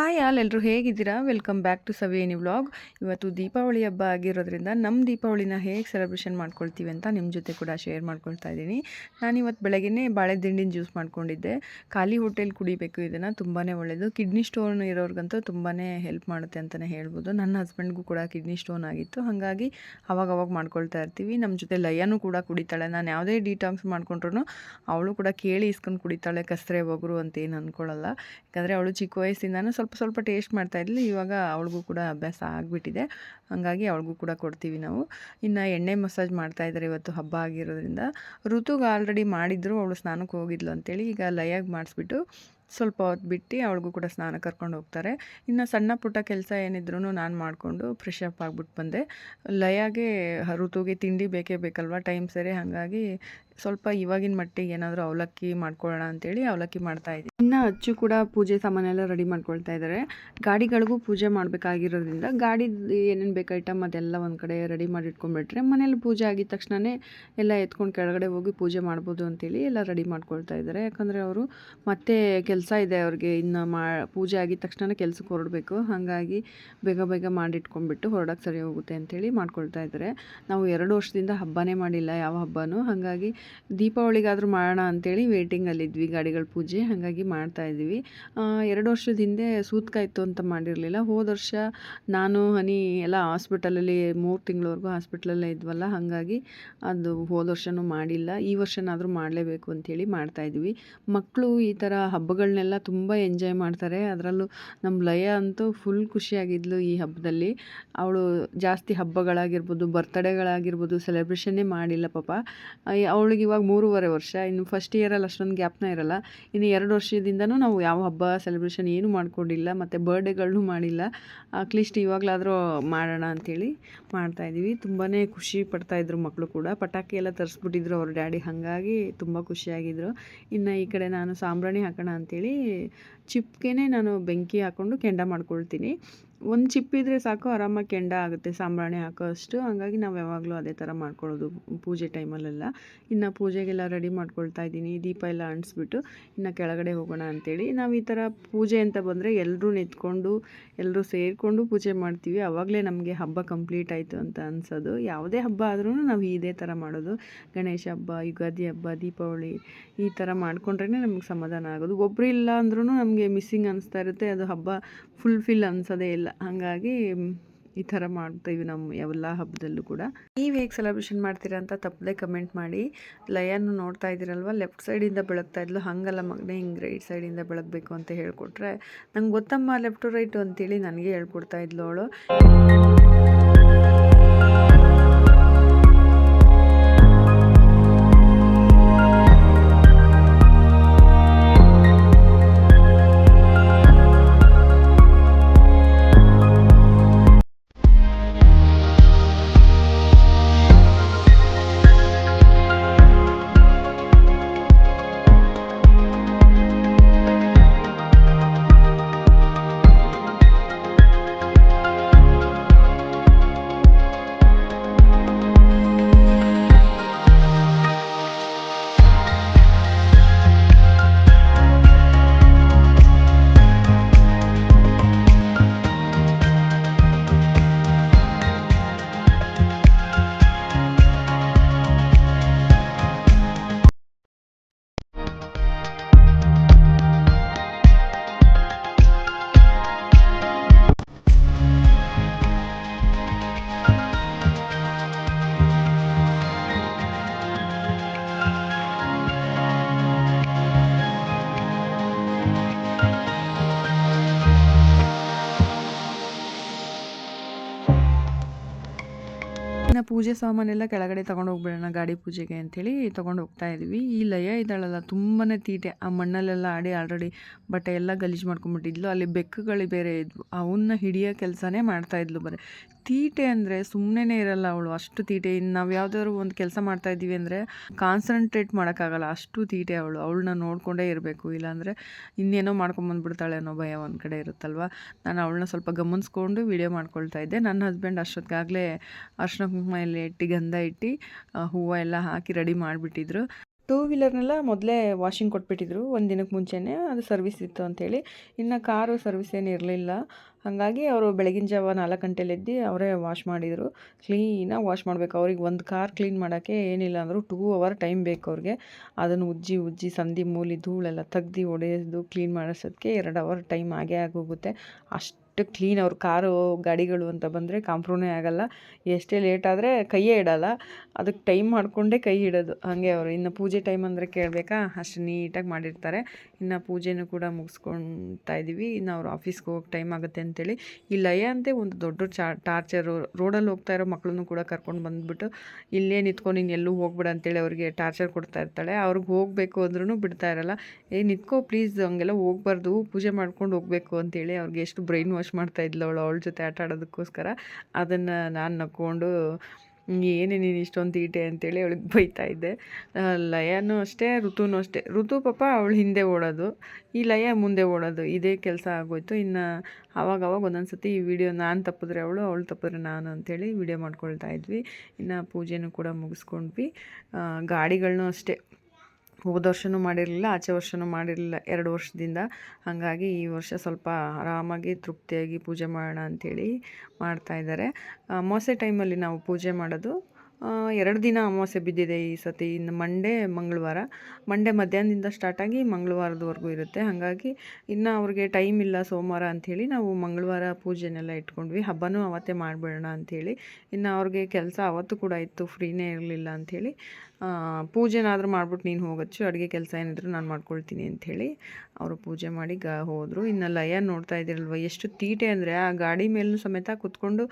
Hi all ಎಲ್ಲರೂ ಹೇಗಿದ್ದೀರಾ? Welcome back to ಸವೇನಿ vlog ಇವತ್ತು ದೀಪಾವಳಿ ಹಬ್ಬ ಆಗಿರೋದ್ರಿಂದ ನಮ್ಮ ದೀಪಾವಳಿನ ಹೇಗೆ ಸೆಲೆಬ್ರೇಷನ್ ಮಾಡ್ಕೊಳ್ತೀವಿ ಅಂತ ನಿಮ್ಮ ಜೊತೆ ಕೂಡ ಶೇರ್ ಮಾಡ್ಕೊಳ್ತಾ ಇದ್ದೀನಿ. ನಾನು ಇವತ್ತು ಬೆಳಗ್ಗೆನೇ ಬಾಳೆ ದಿಂಡಿನ ಜ್ಯೂಸ್ ಮಾಡ್ಕೊಂಡಿದ್ದೆ. ಖಾಲಿ ಹೋಟೆಲ್ ಕುಡಿಬೇಕು, ಇದನ್ನು ತುಂಬಾ ಒಳ್ಳೆಯದು ಕಿಡ್ನಿ ಸ್ಟೋನ್ ಇರೋರ್ಗಂತೂ ತುಂಬಾ ಹೆಲ್ಪ್ ಮಾಡುತ್ತೆ ಅಂತಲೇ ಹೇಳ್ಬೋದು. ನನ್ನ ಹಸ್ಬೆಂಡ್ಗೂ ಕೂಡ ಕಿಡ್ನಿ ಸ್ಟೋನ್ ಆಗಿತ್ತು. ಹಾಗಾಗಿ ಅವಾಗ ಅವಾಗ ಮಾಡ್ಕೊಳ್ತಾ ಇರ್ತೀವಿ. ನಮ್ಮ ಜೊತೆ ಲಯನೂ ಕೂಡ ಕುಡಿತಾಳೆ. ನಾನು ಯಾವುದೇ ಡಿಟಾಕ್ಸ್ ಮಾಡ್ಕೊಂಡ್ರು ಅವಳು ಕೂಡ ಕೇಳಿ ಇಸ್ಕೊಂಡು ಕುಡಿತಾಳೆ, ಕಸರೆ ಒಗರು ಅಂತ ಏನು ಅಂದ್ಕೊಳ್ಳಲ್ಲ ಯಾಕಂದರೆ ಅವಳು ಚಿಕ್ಕ ವಯಸ್ಸಿಂದನೂ ಸ್ವಲ್ಪ ಸ್ವಲ್ಪ ಟೇಸ್ಟ್ ಮಾಡ್ತಾ ಇದ್ಲು ಇವಾಗ ಅವಳಿಗೂ ಕೂಡ ಅಭ್ಯಾಸ ಆಗಿಬಿಟ್ಟಿದೆ. ಹಾಗಾಗಿ ಅವಳಿಗೂ ಕೂಡ ಕೊಡ್ತೀವಿ ನಾವು. ಇನ್ನು ಎಣ್ಣೆ ಮಸಾಜ್ ಮಾಡ್ತಾ ಇದ್ದಾರೆ ಇವತ್ತು ಹಬ್ಬ ಆಗಿರೋದ್ರಿಂದ. ಋತುಗೆ ಆಲ್ರೆಡಿ ಮಾಡಿದ್ರು. ಅವಳು ಸ್ನಾನಕ್ಕೆ ಹೋಗಿದ್ಲು ಅಂತೇಳಿ ಈಗ ಲಯಾಗಿ ಮಾಡಿಸ್ಬಿಟ್ಟು ಸ್ವಲ್ಪ ಹೊತ್ತು ಬಿಟ್ಟು ಅವಳಿಗೂ ಕೂಡ ಸ್ನಾನ ಕರ್ಕೊಂಡು ಹೋಗ್ತಾರೆ. ಇನ್ನು ಸಣ್ಣ ಪುಟ್ಟ ಕೆಲಸ ಏನಿದ್ರು ನಾನು ಮಾಡಿಕೊಂಡು ಫ್ರೆಶ್ ಅಪ್ ಆಗಿಬಿಟ್ಟು ಬಂದೆ. ಲಯಾಗೆ ಋತುಗೆ ತಿಂಡಿ ಬೇಕೇ ಬೇಕಲ್ವ? ಟೈಮ್ ಸರಿ. ಹಾಗಾಗಿ ಸ್ವಲ್ಪ ಇವಾಗಿನ ಮಟ್ಟಿಗೆ ಏನಾದರೂ ಅವಲಕ್ಕಿ ಮಾಡ್ಕೊಳ್ಳೋಣ ಅಂತೇಳಿ ಅವಲಕ್ಕಿ ಮಾಡ್ತಾ ಇದ್ದೀನಿ ಇನ್ನು ಅಚ್ಚು ಕೂಡ ಪೂಜೆ ಸಾಮಾನೆಲ್ಲ ರೆಡಿ ಮಾಡ್ಕೊಳ್ತಾ ಇದ್ದಾರೆ ಗಾಡಿಗಳಿಗೂ ಪೂಜೆ ಮಾಡಬೇಕಾಗಿರೋದ್ರಿಂದ ಗಾಡಿ ಏನೇನು ಬೇಕು ಐಟಮ್ ಅದೆಲ್ಲ ಒಂದು ಕಡೆ ರೆಡಿ ಮಾಡಿ ಇಟ್ಕೊಂಡ್ಬಿಟ್ರೆ ಮನೇಲಿ ಪೂಜೆ ಆಗಿದ ತಕ್ಷಣವೇ ಎಲ್ಲ ಎತ್ಕೊಂಡು ಕೆಳಗಡೆ ಹೋಗಿ ಪೂಜೆ ಮಾಡ್ಬೋದು ಅಂತೇಳಿ ಎಲ್ಲ ರೆಡಿ ಮಾಡ್ಕೊಳ್ತಾ ಇದ್ದಾರೆ ಯಾಕಂದರೆ ಅವರು ಮತ್ತೆ ಕೆಲಸ ಇದೆ ಅವ್ರಿಗೆ. ಇನ್ನು ಮಾ ಪೂಜೆ ಆಗಿದ ತಕ್ಷಣ ಕೆಲ್ಸಕ್ಕೆ ಹೊರಡಬೇಕು. ಹಾಗಾಗಿ ಬೇಗ ಬೇಗ ಮಾಡಿಟ್ಕೊಂಡ್ಬಿಟ್ಟು ಹೊರಡಕ್ಕೆ ಸರಿ ಹೋಗುತ್ತೆ ಅಂತೇಳಿ ಮಾಡ್ಕೊಳ್ತಾ ಇದ್ದಾರೆ ನಾವು ಎರಡು ವರ್ಷದಿಂದ ಹಬ್ಬನೇ ಮಾಡಿಲ್ಲ ಯಾವ ಹಬ್ಬನೂ. ಹಾಗಾಗಿ ದೀಪಾವಳಿಗಾದರೂ ಮಾಡೋಣ ಅಂತೇಳಿ ವೇಟಿಂಗಲ್ಲಿದ್ವಿ, ಗಾಡಿಗಳ ಪೂಜೆ, ಹಾಗಾಗಿ ಮಾಡ್ತಾ ಇದ್ವಿ ಎರಡು ವರ್ಷದ ಹಿಂದೆ ಸೂತ್ಕಾಯಿತು ಅಂತ ಮಾಡಿರಲಿಲ್ಲ. ಹೋದ ವರ್ಷ ನಾನು, ಹನಿ ಎಲ್ಲ ಹಾಸ್ಪಿಟಲಲ್ಲಿ ಮೂರು ತಿಂಗಳವರೆಗೂ ಹಾಸ್ಪಿಟ್ಲಲ್ಲೇ ಇದ್ವಲ್ಲ, ಹಾಗಾಗಿ ಅದು ಹೋದ ವರ್ಷವೂ ಮಾಡಿಲ್ಲ. ಈ ವರ್ಷನಾದರೂ ಮಾಡಲೇಬೇಕು ಅಂಥೇಳಿ ಮಾಡ್ತಾಯಿದ್ವಿ ಮಕ್ಕಳು ಈ ಥರ ಹಬ್ಬಗಳನ್ನೆಲ್ಲ ತುಂಬ ಎಂಜಾಯ್ ಮಾಡ್ತಾರೆ. ಅದರಲ್ಲೂ ನಮ್ಮ ಲಯ ಅಂತೂ ಫುಲ್ ಖುಷಿಯಾಗಿದ್ಲು ಈ ಹಬ್ಬದಲ್ಲಿ. ಅವಳು ಜಾಸ್ತಿ ಹಬ್ಬಗಳಾಗಿರ್ಬೋದು, ಬರ್ತಡೇಗಳಾಗಿರ್ಬೋದು, ಸೆಲೆಬ್ರೇಷನ್ನೇ ಮಾಡಿಲ್ಲ ಪಾಪ. ಅವಳಿಗೆ ಇವಾಗ ಮೂರುವರೆ ವರ್ಷ, ಇನ್ನು ಫಸ್ಟ್ ಇಯರಲ್ಲಿ ಅಷ್ಟೊಂದು ಗ್ಯಾಪ್ನ ಇರಲ್ಲ. ಇನ್ನು ಎರಡು ವರ್ಷದಿಂದನೂ ನಾವು ಯಾವ ಹಬ್ಬ ಸೆಲೆಬ್ರೇಷನ್ ಏನೂ ಮಾಡ್ಕೊಂಡಿಲ್ಲ, ಮತ್ತು ಬರ್ಡೇಗಳನ್ನೂ ಮಾಡಿಲ್ಲ. ಅಟ್ಲೀಸ್ಟ್ ಇವಾಗಲಾದರೂ ಮಾಡೋಣ ಅಂಥೇಳಿ ಮಾಡ್ತಾಯಿದ್ದೀವಿ ತುಂಬಾ ಖುಷಿ ಪಡ್ತಾಯಿದ್ರು ಮಕ್ಕಳು ಕೂಡ. ಪಟಾಕಿ ಎಲ್ಲ ತರಿಸ್ಬಿಟ್ಟಿದ್ರು ಅವ್ರ ಡ್ಯಾಡಿ. ಹಾಗಾಗಿ ತುಂಬ ಖುಷಿಯಾಗಿದ್ದರು ಇನ್ನು ಈ ಕಡೆ ನಾನು ಸಾಂಬ್ರಾಣಿ ಹಾಕೋಣ ಅಂಥೇಳಿ ಚಿಪ್ಕೆನೇ ನಾನು ಬೆಂಕಿ ಹಾಕ್ಕೊಂಡು ಕೆಂಡ ಮಾಡ್ಕೊಳ್ತೀನಿ. ಒಂದು ಚಿಪ್ಪಿದ್ರೆ ಸಾಕು, ಆರಾಮಾಗಿ ಕೆಂಡ ಆಗುತ್ತೆ, ಸಾಂಬ್ರಾಣಿ ಹಾಕೋ ಅಷ್ಟು ಹಾಗಾಗಿ ನಾವು ಯಾವಾಗಲೂ ಅದೇ ಥರ ಮಾಡ್ಕೊಳ್ಳೋದು ಪೂಜೆ ಟೈಮಲ್ಲೆಲ್ಲ. ಇನ್ನು ಪೂಜೆಗೆಲ್ಲ ರೆಡಿ ಮಾಡ್ಕೊಳ್ತಾ ಇದ್ದೀನಿ. ದೀಪ ಎಲ್ಲ ಅಂಟಿಸ್ಬಿಟ್ಟು ಇನ್ನು ಕೆಳಗಡೆ ಹೋಗೋಣ ಅಂತೇಳಿ. ನಾವು ಈ ಥರ ಪೂಜೆ ಅಂತ ಬಂದರೆ ಎಲ್ಲರೂ ನಿಂತ್ಕೊಂಡು ಎಲ್ಲರೂ ಸೇರಿಕೊಂಡು ಪೂಜೆ ಮಾಡ್ತೀವಿ. ಆವಾಗಲೇ ನಮಗೆ ಹಬ್ಬ ಕಂಪ್ಲೀಟ್ ಆಯಿತು ಅಂತ ಅನ್ಸೋದು. ಯಾವುದೇ ಹಬ್ಬ ಆದ್ರೂ ನಾವು ಇದೇ ಥರ ಮಾಡೋದು. ಗಣೇಶ ಹಬ್ಬ, ಯುಗಾದಿ ಹಬ್ಬ, ದೀಪಾವಳಿ ಈ ಥರ ಮಾಡ್ಕೊಂಡ್ರೇ ನಮಗೆ ಸಮಾಧಾನ ಆಗೋದು. ಒಬ್ಬರು ಇಲ್ಲ ಅಂದ್ರೂ ನಮಗೆ ಮಿಸ್ಸಿಂಗ್ ಅನಿಸ್ತಾ ಇರುತ್ತೆ. ಅದು ಹಬ್ಬ ಫುಲ್ಫಿಲ್ ಅನ್ಸೋದೇ ಇಲ್ಲ. ಹಾಗಾಗಿ ಈ ಥರ ಮಾಡ್ತೀವಿ ನಮ್ಮ ಎಲ್ಲ ಹಬ್ಬದಲ್ಲೂ ಕೂಡ. ನೀವು ಹೇಗೆ ಸೆಲೆಬ್ರೇಷನ್ ಮಾಡ್ತೀರಾ ಅಂತ ತಪ್ಪದೆ ಕಮೆಂಟ್ ಮಾಡಿ. ಲಯನ್ನು ನೋಡ್ತಾ ಇದ್ದೀರಲ್ವ? ಲೆಫ್ಟ್ ಸೈಡಿಂದ ಬೆಳಗ್ತಾ ಇದ್ಲು. ಹಾಗಲ್ಲ ಮಗನೇ, ಹಿಂಗೆ ರೈಟ್ ಸೈಡಿಂದ ಬೆಳಗಬೇಕು ಅಂತ ಹೇಳ್ಕೊಟ್ರೆ ನಂಗೆ ಗೊತ್ತಮ್ಮ ಲೆಫ್ಟು ರೈಟು ಅಂತೇಳಿ ನನಗೆ ಹೇಳ್ಕೊಡ್ತಾ ಇದ್ಲು ಅವಳು. ಪೂಜೆ ಸಾಮಾನೆಲ್ಲ ಕೆಳಗಡೆ ತೊಗೊಂಡು ಹೋಗ್ಬಿಡೋಣ ಗಾಡಿ ಪೂಜೆಗೆ ಅಂಥೇಳಿ ತೊಗೊಂಡು ಹೋಗ್ತಾ ಇದ್ವಿ. ಈ ಲಯ ಇದ್ದಾಳಲ್ಲ ತುಂಬಾ ತೀಟೆ. ಆ ಮಣ್ಣಲ್ಲೆಲ್ಲ ಆಡಿ ಆಲ್ರೆಡಿ ಬಟ್ಟೆ ಎಲ್ಲ ಗಲೀಜು ಮಾಡ್ಕೊಂಬಿಟ್ಟಿದ್ಲು. ಅಲ್ಲಿ ಬೆಕ್ಕುಗಳು ಬೇರೆ ಇದ್ವು. ಅವನ್ನ ಹಿಡಿಯೋ ಕೆಲಸನೇ ಮಾಡ್ತಾಯಿದ್ಲು ಬರೀ. ತೀಟೆ ಅಂದರೆ ಸುಮ್ಮನೆ ಇರಲ್ಲ ಅವಳು, ಅಷ್ಟು ತೀಟೆ. ಇನ್ನು ನಾವು ಯಾವುದಾದ್ರು ಒಂದು ಕೆಲಸ ಮಾಡ್ತಾ ಇದ್ದೀವಿ ಅಂದರೆ ಕಾನ್ಸಂಟ್ರೇಟ್ ಮಾಡೋಕ್ಕಾಗಲ್ಲ, ಅಷ್ಟು ತೀಟೆ ಅವಳು. ಅವಳನ್ನ ನೋಡಿಕೊಂಡೇ ಇರಬೇಕು. ಇಲ್ಲಾಂದರೆ ಇನ್ನೇನೋ ಮಾಡ್ಕೊಂಬಂದ್ಬಿಡ್ತಾಳೆ ಅನ್ನೋ ಭಯ ಒಂದು ಕಡೆ ಇರುತ್ತಲ್ವ? ನಾನು ಅವಳನ್ನ ಸ್ವಲ್ಪ ಗಮನಿಸ್ಕೊಂಡು ವಿಡಿಯೋ ಮಾಡ್ಕೊಳ್ತಾ ಇದ್ದೆ. ನನ್ನ ಹಸ್ಬೆಂಡ್ ಅಷ್ಟೊತ್ತಿಗಾಗಲೇ ಅರ್ಶಿನ ಕುಂಕುಮ ಎಲ್ಲ ಇಟ್ಟು ಗಂಧ ಇಟ್ಟು ಹೂವು ಎಲ್ಲ ಹಾಕಿ ರೆಡಿ ಮಾಡಿಬಿಟ್ಟಿದ್ರು. ಟೂ ವೀಲರ್ನೆಲ್ಲ ಮೊದಲೇ ವಾಷಿಂಗ್ ಕೊಟ್ಬಿಟ್ಟಿದ್ರು ಒಂದು ದಿನಕ್ಕೆ ಮುಂಚೆನೇ, ಅದು ಸರ್ವಿಸ್ ಇತ್ತು ಅಂಥೇಳಿ ಇನ್ನು ಕಾರು ಸರ್ವಿಸ್ ಏನು ಇರಲಿಲ್ಲ. ಹಾಗಾಗಿ ಅವರು ಬೆಳಗಿನ ಜಾವ ನಾಲ್ಕು ಗಂಟೆಲಿ ಎದ್ದು ಅವರೇ ವಾಶ್ ಮಾಡಿದರು. ಕ್ಲೀನಾಗಿ ವಾಶ್ ಮಾಡಬೇಕು. ಅವ್ರಿಗೆ ಒಂದು ಕಾರ್ ಕ್ಲೀನ್ ಮಾಡೋಕ್ಕೆ ಏನಿಲ್ಲ ಅಂದರೂ ಟೂ ಅವರ್ ಟೈಮ್ ಬೇಕು ಅವ್ರಿಗೆ. ಅದನ್ನು ಉಜ್ಜಿ ಉಜ್ಜಿ ಸಂಧಿ ಮೂಲಿ, ಧೂಳೆಲ್ಲ ತೆಗ್ದು ಹೊಡೆಯೋದು ಕ್ಲೀನ್ ಮಾಡಿಸೋದಕ್ಕೆ ಎರಡು ಅವರ್ ಟೈಮ್ ಆಗೇ ಆಗೋಗುತ್ತೆ. ಅಷ್ಟು ಕ್ಲೀನ್ ಅವ್ರ ಕಾರು ಗಾಡಿಗಳು ಅಂತ ಬಂದರೆ ಕಾಂಪ್ರೂನೇ ಆಗೋಲ್ಲ. ಎಷ್ಟೇ ಲೇಟ್ ಆದರೆ ಕೈಯೇ ಇಡೋಲ್ಲ. ಅದಕ್ಕೆ ಟೈಮ್ ಮಾಡಿಕೊಂಡೇ ಕೈ ಇಡೋದು. ಹಾಗೆ ಅವರು ಇನ್ನು ಪೂಜೆ ಟೈಮ್ ಅಂದರೆ ಕೇಳಬೇಕಾ? ಅಷ್ಟು ನೀಟಾಗಿ ಮಾಡಿರ್ತಾರೆ. ಇನ್ನು ಪೂಜೆನೂ ಕೂಡ ಮುಗಿಸ್ಕೊಳ್ತಾ ಇದ್ದೀವಿ ಇನ್ನು ಅವ್ರು ಆಫೀಸ್ಗೆ ಹೋಗೋಕೆ ಟೈಮ್ ಆಗುತ್ತೆ ಅಂತೇಳಿ. ಈ ಲಯ ಅಂತೆ ಒಂದು ದೊಡ್ಡ ಚಾ ಟಾರ್ಚರು ರೋಡಲ್ಲಿ ಹೋಗ್ತಾ ಇರೋ ಮಕ್ಕಳನ್ನು ಕೂಡ ಕರ್ಕೊಂಡು ಬಂದುಬಿಟ್ಟು ಇಲ್ಲೇ ನಿಂತ್ಕೊಂಡು ನೀನು ಎಲ್ಲೂ ಹೋಗ್ಬೇಡ ಅಂತೇಳಿ ಅವ್ರಿಗೆ ಟಾರ್ಚರ್ ಕೊಡ್ತಾ ಇರ್ತಾಳೆ. ಅವ್ರಿಗೆ ಹೋಗಬೇಕು ಅಂದ್ರೂ ಬಿಡ್ತಾ ಇರಲ್ಲ. ಏ ನಿಂತ್ಕೋ ಪ್ಲೀಸ್ ಹಂಗೆಲ್ಲ ಹೋಗ್ಬಾರ್ದು. ಪೂಜೆ ಮಾಡ್ಕೊಂಡು ಹೋಗಬೇಕು ಅಂತೇಳಿ ಅವ್ರಿಗೆ ಎಷ್ಟು ಬ್ರೈನ್ ವಾಶ್ ಮಾಡ್ತಾ ಇದ್ಲು ಅವಳು, ಅವಳ ಜೊತೆ ಆಟ ಆಡೋದಕ್ಕೋಸ್ಕರ. ಅದನ್ನು ನಾನು ನಕ್ಕೊಂಡು, ಏನು ನೀನು ಇಷ್ಟೊಂದು ತೀಟೆ ಅಂತೇಳಿ ಅವಳಿಗೆ ಬೈತಾ ಇದ್ದೆ. ಲಯನೂ ಅಷ್ಟೇ, ಋತುನೂ ಅಷ್ಟೇ. ಋತು ಪಾಪ ಅವಳು ಹಿಂದೆ ಓಡೋದು, ಈ ಲಯ ಮುಂದೆ ಓಡೋದು, ಇದೇ ಕೆಲಸ ಆಗೋಯ್ತು. ಇನ್ನು ಅವಾಗ ಅವಾಗ ಒಂದೊಂದು ಸತಿ ಈ ವಿಡಿಯೋ ನಾನು ತಪ್ಪಿದ್ರೆ ಅವಳು ಅವಳು ತಪ್ಪಿದ್ರೆ ನಾನು ಅಂಥೇಳಿ ವಿಡಿಯೋ ಮಾಡ್ಕೊಳ್ತಾ ಇದ್ವಿ. ಇನ್ನು ಪೂಜೆನೂ ಕೂಡ ಮುಗಿಸ್ಕೊಂಡ್ವಿ. ಗಾಡಿಗಳನ್ನೂ ಅಷ್ಟೇ. ಹೋದ ವರ್ಷವೂ ಮಾಡಿರಲಿಲ್ಲ, ಆಚೆ ವರ್ಷವೂ ಮಾಡಿರಲಿಲ್ಲ, ಎರಡು ವರ್ಷದಿಂದ. ಹಾಗಾಗಿ ಈ ವರ್ಷ ಸ್ವಲ್ಪ ಆರಾಮಾಗಿ ತೃಪ್ತಿಯಾಗಿ ಪೂಜೆ ಮಾಡೋಣ ಅಂಥೇಳಿ ಮಾಡ್ತಾಯಿದ್ದಾರೆ ಅಮಾವಾಸ್ಯೆ ಟೈಮಲ್ಲಿ ನಾವು ಪೂಜೆ ಮಾಡೋದು ಎರಡು ದಿನ ಅಮಾವಾಸ್ಯೆ ಬಿದ್ದಿದೆ ಈ ಸತಿ. ಇನ್ನು ಮಂಡೇ ಮಂಗಳವಾರ. ಮಂಡೇ ಮಧ್ಯಾಹ್ನದಿಂದ ಸ್ಟಾರ್ಟಾಗಿ ಮಂಗಳವಾರದವರೆಗೂ ಇರುತ್ತೆ. ಹಾಗಾಗಿ ಇನ್ನು ಅವ್ರಿಗೆ ಟೈಮ್ ಇಲ್ಲ ಸೋಮವಾರ ಅಂಥೇಳಿ ನಾವು ಮಂಗಳವಾರ ಪೂಜೆನೆಲ್ಲ ಇಟ್ಕೊಂಡ್ವಿ. ಹಬ್ಬನೂ ಅವತ್ತೇ ಮಾಡಿಬಿಡೋಣ ಅಂಥೇಳಿ. ಇನ್ನು ಅವ್ರಿಗೆ ಕೆಲಸ ಅವತ್ತು ಕೂಡ ಇತ್ತು ಫ್ರೀನೇ ಇರಲಿಲ್ಲ ಅಂಥೇಳಿ. ಪೂಜೆನಾದರೂ ಮಾಡ್ಬಿಟ್ಟು ನೀನು ಹೋಗಚ್ಚು, ಅಡುಗೆ ಕೆಲಸ ಏನಿದ್ರು ನಾನು ಮಾಡ್ಕೊಳ್ತೀನಿ ಅಂಥೇಳಿ ಅವರು ಪೂಜೆ ಮಾಡಿ ಗ, ಹೋದರು. ಇನ್ನು ಲಯ ನೋಡ್ತಾ ಇದ್ದೀರಲ್ವ, ಎಷ್ಟು ತೀಟೆ ಅಂದರೆ ಆ ಗಾಡಿ ಮೇಲೂ ಸಮೇತ ಕುತ್ಕೊಂಡು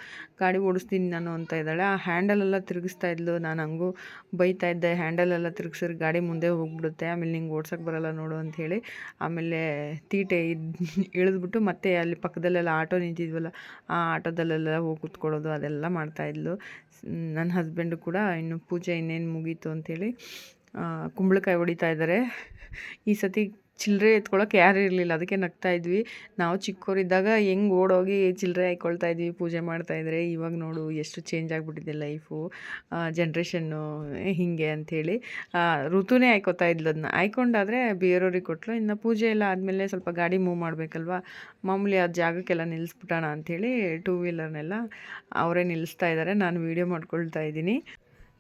ಗಾಡಿ ಓಡಿಸ್ತೀನಿ ನಾನು ಅಂತ ಇದ್ದಾಳೆ. ಆ ಹ್ಯಾಂಡಲೆಲ್ಲ ತಿರುಗಿಸ್ತಾ ಇದ್ಲು, ನಾನು ಹಂಗೂ ಬೈತಾ ಇದ್ದೆ, ಹ್ಯಾಂಡಲೆಲ್ಲ ತಿರುಗಿಸಿದ್ರೆ ಗಾಡಿ ಮುಂದೆ ಹೋಗ್ಬಿಡುತ್ತೆ, ಆಮೇಲೆ ನಿಂಗೆ ಓಡ್ಸೋಕ್ಕೆ ಬರೋಲ್ಲ ನೋಡು ಅಂಥೇಳಿ ಆಮೇಲೆ ತೀಟೆ ಇದ್, ಇಳಿದ್ಬಿಟ್ಟು ಮತ್ತೆ ಅಲ್ಲಿ ಪಕ್ಕದಲ್ಲೆಲ್ಲ ಆಟೋ ನಿಂತಿದ್ವಲ್ಲ, ಆ ಆಟೋದಲ್ಲೆಲ್ಲ ಹೋಗಿ ಕುತ್ಕೊಳ್ಳೋದು ಅದೆಲ್ಲ ಮಾಡ್ತಾಯಿದ್ಲು ನನ್ನ ಹಸ್ಬೆಂಡು ಕೂಡ ಇನ್ನು ಪೂಜೆ ಇನ್ನೇನು ಮುಗೀತು ಅಂಥೇಳಿ ಕುಂಬಳಕಾಯಿ ಹೊಡಿತಾ ಇದ್ದಾರೆ ಈ ಸತಿ ಚಿಲ್ಲರೆ ಎತ್ಕೊಳ್ಳೋಕೆ ಯಾರೂ ಇರಲಿಲ್ಲ, ಅದಕ್ಕೆ ನಗ್ತಾ ಇದ್ವಿ. ನಾವು ಚಿಕ್ಕವರಿದ್ದಾಗ ಹೆಂಗೆ ಓಡೋಗಿ ಚಿಲ್ಲರೆ ಹಾಕ್ಕೊಳ್ತಾ ಇದ್ವಿ, ಪೂಜೆ ಮಾಡ್ತಾಯಿದ್ರೆ ಇವಾಗ ನೋಡು, ಎಷ್ಟು ಚೇಂಜ್ ಆಗಿಬಿಟ್ಟಿದೆ ಲೈಫು ಜನ್ರೇಷನ್ನು ಹೀಗೆ ಅಂಥೇಳಿ ಋತುನೇ ಹಾಯ್ಕೋತಾ ಇದ್ಲು ಅದನ್ನ ಹಾಯ್ಕೊಂಡಾದರೆ ಬೇರೆಯವ್ರಿಗೆ ಕೊಟ್ಟಲು ಇನ್ನು ಪೂಜೆ ಎಲ್ಲ ಆದಮೇಲೆ ಸ್ವಲ್ಪ ಗಾಡಿ ಮೂವ್ ಮಾಡಬೇಕಲ್ವಾ? ಮಾಮೂಲಿ ಆ ಜಾಗಕ್ಕೆಲ್ಲ ನಿಲ್ಲಿಸ್ಬಿಟ್ಟೋಣ ಅಂಥೇಳಿ ಟೂ ವೀಲರ್ನೆಲ್ಲ ಅವರೇ ನಿಲ್ಲಿಸ್ತಾ ಇದ್ದಾರೆ ನಾನು ವೀಡಿಯೋ ಮಾಡ್ಕೊಳ್ತಾ ಇದ್ದೀನಿ.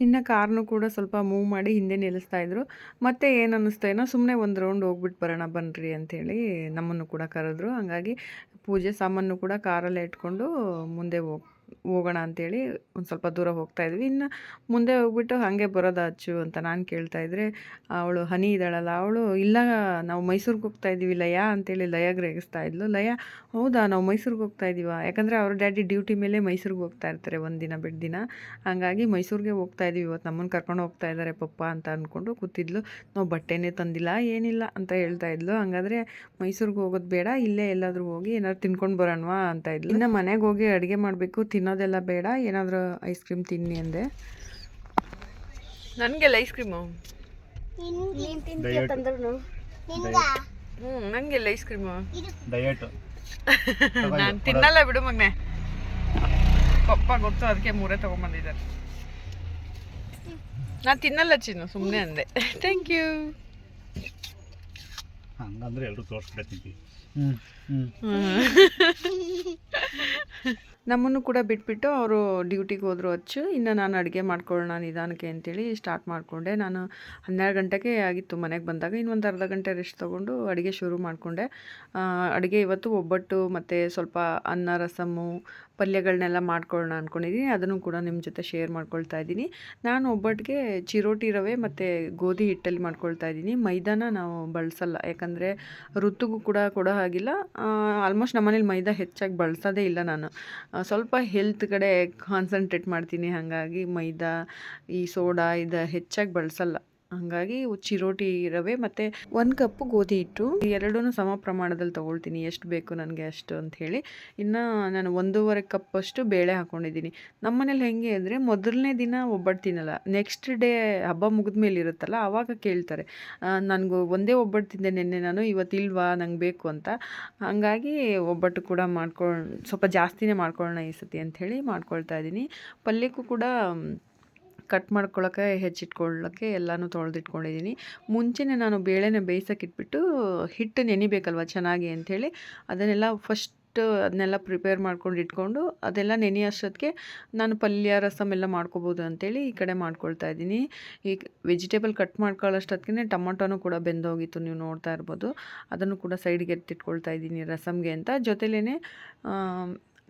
ಇನ್ನು ಕಾರ್ನು ಕೂಡ ಸ್ವಲ್ಪ ಮೂವ್ ಮಾಡಿ ಹಿಂದೆ ನಿಲ್ಲಿಸ್ತಾ ಇದ್ರು. ಮತ್ತೆ ಏನು ಅನ್ನಿಸ್ತಾ ಏನೋ ಸುಮ್ಮನೆ ಒಂದು ರೌಂಡ್ ಹೋಗ್ಬಿಟ್ಟು ಬರೋಣ ಬನ್ನಿರಿ ಅಂಥೇಳಿ ನಮ್ಮನ್ನು ಕೂಡ ಕರೆದ್ರು. ಹಂಗಾಗಿ ಪೂಜೆ ಸಾಮಾನು ಕೂಡ ಕಾರಲ್ಲೇ ಇಟ್ಕೊಂಡು ಮುಂದೆ ಹೋಗ್ ಹೋಗೋಣ ಅಂಥೇಳಿ ಒಂದು ಸ್ವಲ್ಪ ದೂರ ಹೋಗ್ತಾ ಇದ್ವಿ. ಇನ್ನು ಮುಂದೆ ಹೋಗ್ಬಿಟ್ಟು ಹಾಗೆ ಬರೋದು ಅಚ್ಚು ಅಂತ ನಾನು ಕೇಳ್ತಾ ಇದ್ದರೆ ಅವಳು ಹನಿ ಇದ್ದಾಳಲ್ಲ, ಅವಳು ಇಲ್ಲ, ನಾವು ಮೈಸೂರಿಗೆ ಹೋಗ್ತಾ ಇದ್ದೀವಿ ಲಯ ಅಂತೇಳಿ ಲಯ ರೇಗಿಸ್ತಾ ಇದ್ಲು. ಲಯ, ಹೌದಾ, ನಾವು ಮೈಸೂರಿಗೆ ಹೋಗ್ತಾ ಇದ್ದೀವ? ಯಾಕಂದರೆ ಅವ್ರ ಡ್ಯಾಡಿ ಡ್ಯೂಟಿ ಮೇಲೆ ಮೈಸೂರಿಗೆ ಹೋಗ್ತಾ ಇರ್ತಾರೆ ಒಂದು ದಿನ ಬಿಟ್ಟು ದಿನ. ಹಾಗಾಗಿ ಮೈಸೂರಿಗೆ ಹೋಗ್ತಾ ಇದ್ದೀವಿ ಇವತ್ತು ನಮ್ಮನ್ನು ಕರ್ಕೊಂಡು ಹೋಗ್ತಾ ಇದ್ದಾರೆ ಪಪ್ಪ ಅಂತ ಅಂದ್ಕೊಂಡು ಕೂತಿದ್ಲು. ನಾವು ಬಟ್ಟೆನೇ ತಂದಿಲ್ಲ, ಏನಿಲ್ಲ ಅಂತ ಹೇಳ್ತಾ ಇದ್ಲು. ಹಾಗಾದ್ರೆ, ಮೈಸೂರಿಗೆ ಹೋಗೋದು ಬೇಡ, ಇಲ್ಲೇ ಎಲ್ಲಾದರೂ ಹೋಗಿ ಏನಾದ್ರು ತಿನ್ಕೊಂಡು ಬರೋಣವಾ ಅಂತ ಇದ್ಲು. ಇನ್ನು ಮನೆಗೆ ಹೋಗಿ ಅಡುಗೆ ಮಾಡಬೇಕು ತಿನ್ನೋದೆಲ್ಲ ಬೇಡ ಏನಾದರೂ ಐಸ್ ಕ್ರೀಮ್ ತಿನ್ನಿ ಅಂದೆ. ನನಗೆಲ್ಲ ಐಸ್ ಕ್ರೀಮು ನೀನ್ ತಿಂತೀಯ ತಂದ್ರು ಹ್ಞೂ ನನಗೆಲ್ಲ ಐಸ್ ಕ್ರೀಮು ಡಯಟ್ ನಾನು ತಿನ್ನಲ್ಲ ಬಿಡು ಮಗನೆ. ಪಪ್ಪ ಗೊತ್ತು ಅದಕ್ಕೆ ಮೂರೇ ತೊಗೊಂಬಂದಿದ್ದಾರೆ. ನಾನು ತಿನ್ನಲ್ಲ ಚಿನ್ನು ಸುಮ್ಮನೆ ಅಂದೆ. ಥ್ಯಾಂಕ್ ಯು ಹಂಗಂದ್ರೆ ಎಲ್ಲರೂ ತೋರಿಸ್ಬಿಡ್ತೀನಿ ಹ್ಞೂ ಹ್ಞೂ ನಮ್ಮನ್ನು ಕೂಡ ಬಿಟ್ಬಿಟ್ಟು ಅವರು ಡ್ಯೂಟಿಗೆ ಹೋದರು ಹಚ್ಚು ಇನ್ನು ನಾನು ಅಡುಗೆ ಮಾಡ್ಕೊಳ್ಳೋಣ ನಿಧಾನಕ್ಕೆ ಅಂತೇಳಿ ಸ್ಟಾರ್ಟ್ ಮಾಡಿಕೊಂಡೆ. ನಾನು ಹನ್ನೆರಡು ಗಂಟೆಗೆ ಆಗಿತ್ತು ಮನೆಗೆ ಬಂದಾಗ. ಇನ್ನೊಂದು ಅರ್ಧ ಗಂಟೆ ರೆಸ್ಟ್ ತೊಗೊಂಡು ಅಡುಗೆ ಶುರು ಮಾಡಿಕೊಂಡೆ. ಅಡುಗೆ ಇವತ್ತು ಒಬ್ಬಟ್ಟು ಮತ್ತು ಸ್ವಲ್ಪ ಅನ್ನ, ರಸಮು ಪಲ್ಯಗಳನ್ನೆಲ್ಲ ಮಾಡ್ಕೊಳ್ಳೋಣ ಅಂದ್ಕೊಂಡಿದ್ದೀನಿ ಅದನ್ನು ಕೂಡ ನಿಮ್ಮ ಜೊತೆ ಶೇರ್ ಮಾಡ್ಕೊಳ್ತಾ ಇದ್ದೀನಿ. ನಾನು ಒಬ್ಬಟ್ಟಿಗೆ ಚಿರೋಟಿ ರವೆ ಮತ್ತು ಗೋಧಿ ಹಿಟ್ಟಲ್ಲಿ ಮಾಡ್ಕೊಳ್ತಾ ಇದ್ದೀನಿ. ಮೈದಾನ ನಾವು ಬಳಸಲ್ಲ. ಯಾಕಂದರೆ ಋತುಗೂ ಕೂಡ ಕೊಡೋ ಹಾಗಿಲ್ಲ. ಆಲ್ಮೋಸ್ಟ್ ನಮ್ಮನೇಲಿ ಮೈದಾ ಹೆಚ್ಚಾಗಿ ಬಳಸೋದೇ ಇಲ್ಲ ನಾನು. ಸ್ವಲ್ಪ ಹೆಲ್ತ್ ಕಡೆ ಕಾನ್ಸಂಟ್ರೇಟ್ ಮಾಡ್ತೀನಿ. ಹಾಗಾಗಿ ಮೈದಾ ಈ ಸೋಡಾ ಇದು ಹೆಚ್ಚಾಗಿ ಬಳಸಲ್ಲ. ಹಾಗಾಗಿ ಚಿರೋಟಿ ರವೆ ಮತ್ತು ಒಂದು ಕಪ್ಪು ಗೋಧಿ ಹಿಟ್ಟು. ಎರಡೂ ಸಮ ಪ್ರಮಾಣದಲ್ಲಿ ತೊಗೊಳ್ತೀನಿ. ಎಷ್ಟು ಬೇಕು ನನಗೆ ಅಷ್ಟು ಅಂತ ಹೇಳಿ. ಇನ್ನು ನಾನು ಒಂದೂವರೆ ಕಪ್ಪಷ್ಟು ಬೇಳೆ ಹಾಕ್ಕೊಂಡಿದ್ದೀನಿ ನಮ್ಮನೇಲಿ ಹೆಂಗೆ ಅಂದರೆ ಮೊದಲನೇ ದಿನ ಒಬ್ಬಟ್ಟು ತಿನ್ನಲ್ಲ. ನೆಕ್ಸ್ಟ್ ಡೇ ಹಬ್ಬ ಮುಗಿದ ಮೇಲೆ ಇರುತ್ತಲ್ಲ ಆವಾಗ ಕೇಳ್ತಾರೆ. ನನಗೂ ಒಂದೇ ಒಬ್ಬಟ್ಟು ತಿಂದೆ ನಿನ್ನೆ ನಾನು ಇವತ್ತು ಇಲ್ವಾ? ನಂಗೆ ಬೇಕು ಅಂತ. ಹಾಗಾಗಿ ಒಬ್ಬಟ್ಟು ಕೂಡ ಮಾಡ್ಕೊಂಡು ಸ್ವಲ್ಪ ಜಾಸ್ತಿನೇ ಮಾಡ್ಕೊಳ್ಳೋಣ ಈ ಸತಿ ಅಂಥೇಳಿ ಮಾಡ್ಕೊಳ್ತಾ ಇದ್ದೀನಿ. ಪಲ್ಯಕ್ಕೂ ಕೂಡ ಕಟ್ ಮಾಡ್ಕೊಳ್ಳೋಕೆ ಹೆಚ್ಚಿಟ್ಕೊಳ್ಳೋಕ್ಕೆ ಎಲ್ಲನೂ ತೊಳೆದಿಟ್ಕೊಂಡಿದ್ದೀನಿ. ಮುಂಚೆನೇ ನಾನು ಬೇಳೆನ ಬೇಯಿಸೋಕೆ ಇಟ್ಬಿಟ್ಟು ಹಿಟ್ಟು ನೆನಿಬೇಕಲ್ವ ಚೆನ್ನಾಗಿ ಅಂಥೇಳಿ, ಅದನ್ನೆಲ್ಲ ಫಸ್ಟ್ ಅದನ್ನೆಲ್ಲ ಪ್ರಿಪೇರ್ ಮಾಡ್ಕೊಂಡು ಇಟ್ಕೊಂಡು ಅದೆಲ್ಲ ನೆನೆಯೋಷ್ಟೊತ್ತಿಗೆ ನಾನು ಪಲ್ಯ, ರಸಮ್ ಎಲ್ಲ ಮಾಡ್ಕೋಬೋದು ಅಂತೇಳಿ ಈ ಕಡೆ ಮಾಡ್ಕೊಳ್ತಾ ಇದ್ದೀನಿ. ಈ ವೆಜಿಟೇಬಲ್ ಕಟ್ ಮಾಡ್ಕೊಳ್ಳೋಷ್ಟೊತ್ತಿಗೆ ಟೊಮೊಟೊನೂ ಕೂಡ ಬೆಂದೋಗಿತ್ತು, ನೀವು ನೋಡ್ತಾ ಇರ್ಬೋದು. ಅದನ್ನು ಕೂಡ ಸೈಡ್ಗೆ ಎತ್ತಿಟ್ಕೊಳ್ತಾ ಇದ್ದೀನಿ ರಸಮ್ಗೆ ಅಂತ. ಜೊತೆಲೇ